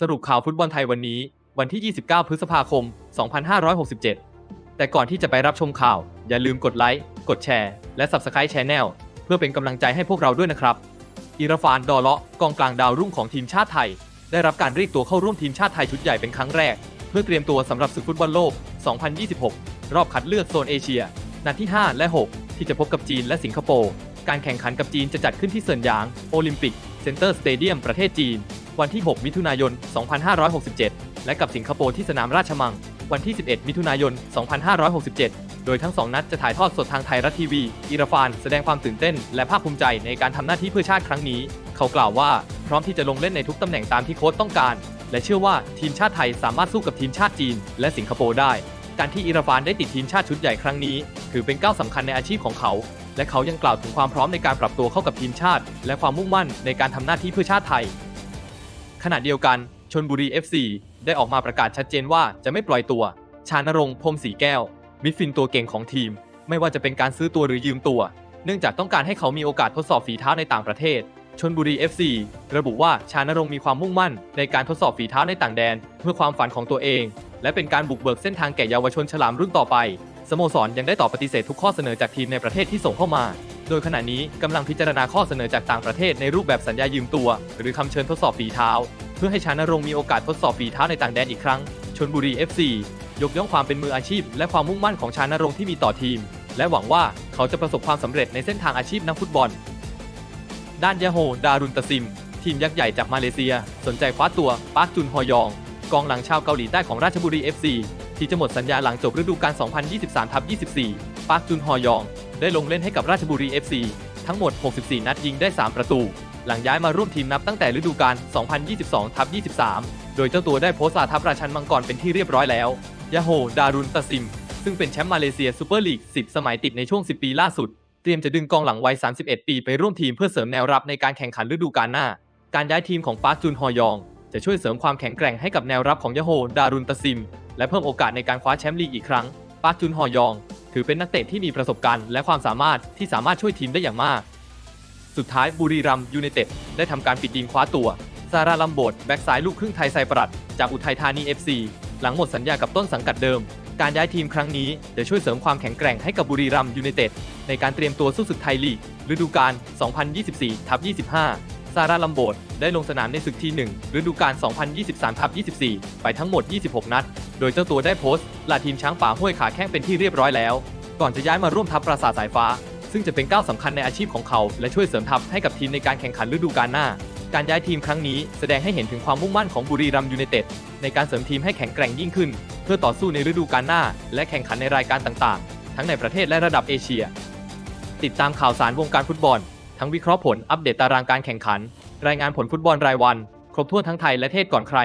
สรุปข่าวฟุตบอลไทยวันนี้ วันที่ 29 พฤษภาคม 2567 แต่ก่อนที่จะไปรับชมข่าว อย่าลืมกดไลค์ กดแชร์ และ Subscribe Channel เพื่อเป็นกำลังใจให้พวกเราด้วยนะครับ อิราฟาน ดอเลาะ กองกลางดาวรุ่งของทีมชาติไทย ได้รับการเรียกตัวเข้าร่วมทีมชาติไทยชุดใหญ่เป็นครั้งแรก เพื่อเตรียมตัวสำหรับศึกฟุตบอลโลก 2026 รอบคัดเลือกโซนเอเชีย นัดที่ 5 และ 6 ที่จะพบกับจีนและสิงคโปร์ การแข่งขันกับจีนจะจัดขึ้นที่เซินหยาง โอลิมปิก เซ็นเตอร์สเตเดียม ประเทศจีน วันที่ 6 มิถุนายน 2567 และกับสิงคโปร์ที่สนามราชมัง วันที่ 11 มิถุนายน 2567 โดยทั้ง2นัดจะถ่ายทอดสดทางไทยรัฐทีวี อิราฟานแสดงความตื่นเต้น และภาคภูมิใจในการทำหน้าที่เพื่อชาติครั้งนี้ เขากล่าวว่าพร้อมที่จะลงเล่นในทุกตำแหน่งตามที่โค้ชต้องการ และเชื่อว่าทีมชาติไทยสามารถสู้กับทีมชาติจีน และสิงคโปร์ได้ การที่อิราฟานได้ติดทีมชาติชุดใหญ่ครั้งนี้ ถือเป็นก้าวสำคัญในอาชีพของเขาและเขายังกล่าวถึงความพร้อมในการปรับตัวเข้ากับทีมชาติ และความมุ่งมั่นในการทำหน้าที่เพื่อชาติไทย ขณะเดียวกันชนบุรี FC ได้ออกมาประกาศชัดเจนว่าจะไม่ปล่อยตัว ชานรงค์พรมสีแก้ว มิดฟินตัวเก่งของทีม ไม่ว่าจะเป็นการซื้อตัวหรือยืมตัว เนื่องจากต้องการให้เขามีโอกาสทดสอบฝีเท้าในต่างประเทศ ชนบุรี FC ระบุว่าชานรงค์มีความมุ่งมั่น ในการทดสอบฝีเท้าในต่างแดน เพื่อความฝันของตัวเอง และเป็นการบุกเบิกเส้นทางแก่เยาวชนฉลามรุ่นต่อไป สโมสรยังได้ตอบปฏิเสธทุกข้อเสนอจากทีมในประเทศที่ส่งเข้ามา โดยขณะนี้กำลังพิจารณาข้อเสนอจากต่างประเทศในรูปแบบสัญญายืมตัว หรือคำเชิญทดสอบฝีเท้า เพื่อให้ชานรงค์มีโอกาสทดสอบฝีเท้าในต่างแดนอีกครั้งชนบุรี FC ยกย่องความเป็นมืออาชีพ และความมุ่งมั่นของชานรงค์ที่มีต่อทีม และหวังว่าเขาจะประสบความสำเร็จในเส้นทางอาชีพนักฟุตบอล ด้านยาโฮ ดารุนตะซิม ทีมยักษ์ใหญ่จากมาเลเซีย สนใจคว้าตัวปาร์คจุนฮอยอง กองหลังชาวเกาหลีใต้ของราชบุรี FC ที่จะหมดสัญญาหลังจบฤดูกาล 2023-24 ปาร์คจุนฮอยอง ได้ลงเล่นให้กับราชบุรี FC ทั้งหมด 64 นัดยิงได้ 3 ประตู หลังย้ายมาร่วมทีมนับตั้งแต่ฤดูกาล 2022 ทับ 23 โดยเจ้าตัวได้โพสต์ลาทัพราชันมังกรเป็นที่เรียบร้อยแล้วยาโฮดารุนตะซิม ซึ่งเป็นแชมป์มาเลเซียซูเปอร์ลีก 10 สมัยติดในช่วง 10 ปีล่าสุด เตรียมจะดึงกองหลังวัย 31 ปีไปร่วมทีมเพื่อเสริมแนวรับในการแข่งขันฤดูกาลหน้า การย้ายทีมของปาร์คจุนฮอยอง จะช่วยเสริมความแข็งแกร่งให้กับแนวรับของยาโฮดารุนตะซิม และเพิ่มโอกาสในการคว้าแชมป์ลีกอีกครั้ง ปาร์คจุนฮอยอง ถือเป็นนักเตะที่มีประสบการณ์และความสามารถที่สามารถช่วยทีมได้อย่างมาก สุดท้ายบุรีรัมยูไนเต็ดได้ทำการปิดยิงคว้าตัวซาราลัมโบดแบ็กซ้ายลูกครึ่งไทยไซปรัสจากอุทัยธานี FC หลังหมดสัญญากับต้นสังกัดเดิม การย้ายทีมครั้งนี้จะช่วยเสริมความแข็งแกร่งให้กับบุรีรัมยูไนเต็ดในการเตรียมตัวสู้ศึกไทยลีกฤดูกาล 2024ทับ25 ซาร่าลัมโบดได้ลงสนามในศึกที่1ฤดูกาล 2023ทับ24 ไปทั้งหมด 26 นัด โดยเจ้าตัวได้โพสต์ลาทีมช้างป่าห้วยขาแข้งเป็นที่เรียบร้อยแล้ว ก่อนจะย้ายมาร่วมทัพปราสาทสายฟ้า ซึ่งจะเป็นก้าวสำคัญในอาชีพของเขา และช่วยเสริมทัพให้กับทีมในการแข่งขันฤดูกาลหน้า การย้ายทีมครั้งนี้แสดงให้เห็นถึงความมุ่งมั่นของบุรีรัมย์ยูไนเต็ดในการเสริมทีมให้แข็งแกร่งยิ่งขึ้น เพื่อต่อสู้ในฤดูกาลหน้า และแข่งขันในรายการต่างๆ ทั้งในประเทศและระดับเอเชีย ติดตามข่าวสารวงการฟุตบอล ทั้งวิเคราะห์ผลอัปเดตตารางการแข่งขัน รายงานผลฟุตบอลรายวัน ครบถ้วนทั้งไทยและเทศก่อนใคร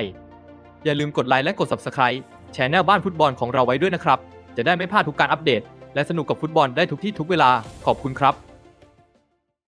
อย่าลืมกดไลค์และกด Subscribe แชนแนลบ้านฟุตบอลของเราไว้ด้วยนะครับ จะได้ไม่พลาดทุกการอัปเดต และสนุกกับฟุตบอลได้ทุกที่ทุกเวลาขอบคุณครับ